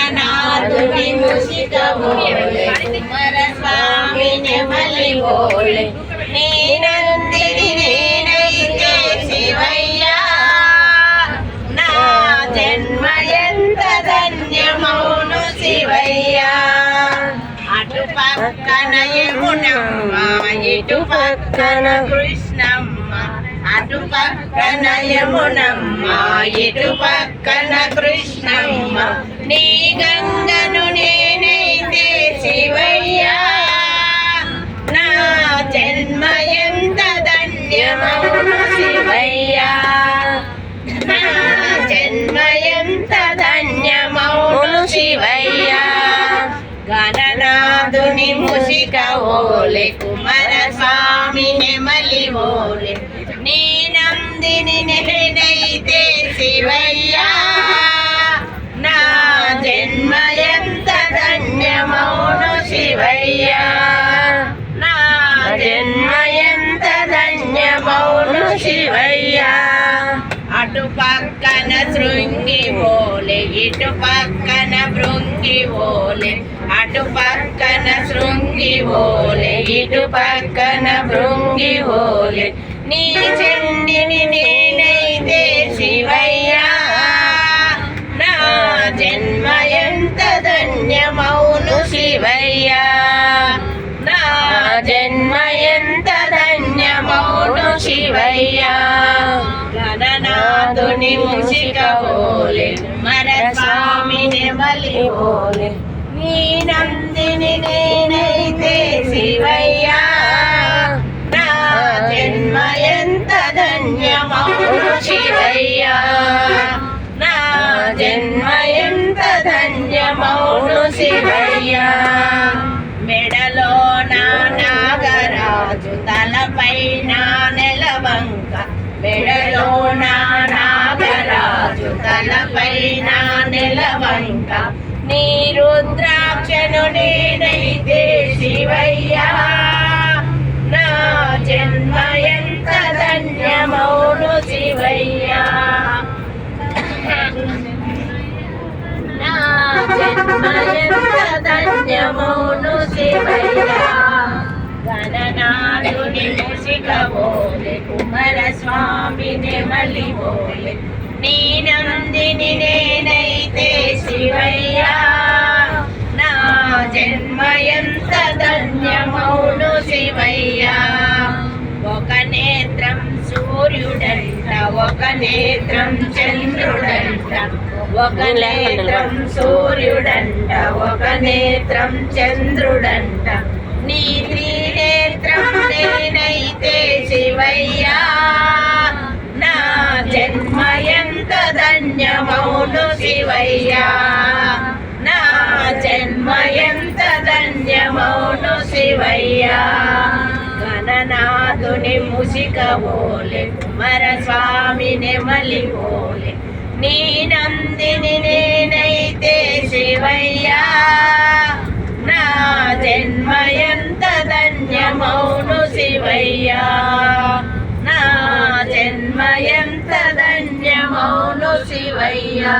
జగన్నాథుని ముషిత బోలే కుమర స్వామిని మలి బోలే నేనందిని నేనైతే శివయ్య. నా జన్మ ఎంత ధన్యమౌను శివయ్య. అటు పక్కన యమునమ్మ ఇటు పక్కన కృష్ణమ్మ. అటు పక్కన యమునమ్మ ఇటు పక్కన కృష్ణమ్మ. నీ గంగను నేనైతే శివయ్యా. నా జన్మ ఎంత ధన్యమౌను శివయ్యా. నా జన్మ ఎంత ధన్యమౌను శివయ్యా. గణనాథుని ముసిక ఓలే కుమర స్వామి నెమలి ఓలే. నీ నందిని నేనైతే శివయ్యా. ఓలే ఇటు పక్కన భృంగి ఓలే అటు పక్కన శృంగి ఓలే ఇటు పక్కన భృంగి ఓలే నీ చెండిని నీ గణనాథుని ముసిక ఓలే మర స్వామిని నెమలి ఓలే. నీ నందిని నేనైతే శివయ్యా నా జన్మ ఎంత ధన్యమౌ శివయ్యా. నా జన్మ ఎంత ధన్యమౌను శివయ్యా. తలపైన నెలవంక నీ రుద్రాక్షను నేనైతే శివయ్యా నా జన్మ ఎంత ధన్యమౌను శివయ్యా. నా జన్మ ఎంత ధన్యమౌను శివయ్యా. గణనాథుని ముసికబోలే కుమార స్వామి బోలే. నీ నందిని నేనైతే శివయ్యా నా జన్మయంత ధన్యమౌను శివయ్యా ఒక నేత్రం సూర్యుడంట ఒక నేత్రం చంద్రుడంట ఒక నేత్రం సూర్యుడంట ఒక నేత్రం చంద్రుడంట. నీ త్రినేత్రం నేనైతే శివయ్య. శివయ్యా నా జన్మ ఎంత ధన్యమౌను శివయ్యా. గణనాథుని ముసికబోలే మర స్వామిని మలిపోలే నీ నందిని నేనైతే శివయ్యా. నా జన్మ ఎంత ధన్యమౌను శివయ్యా.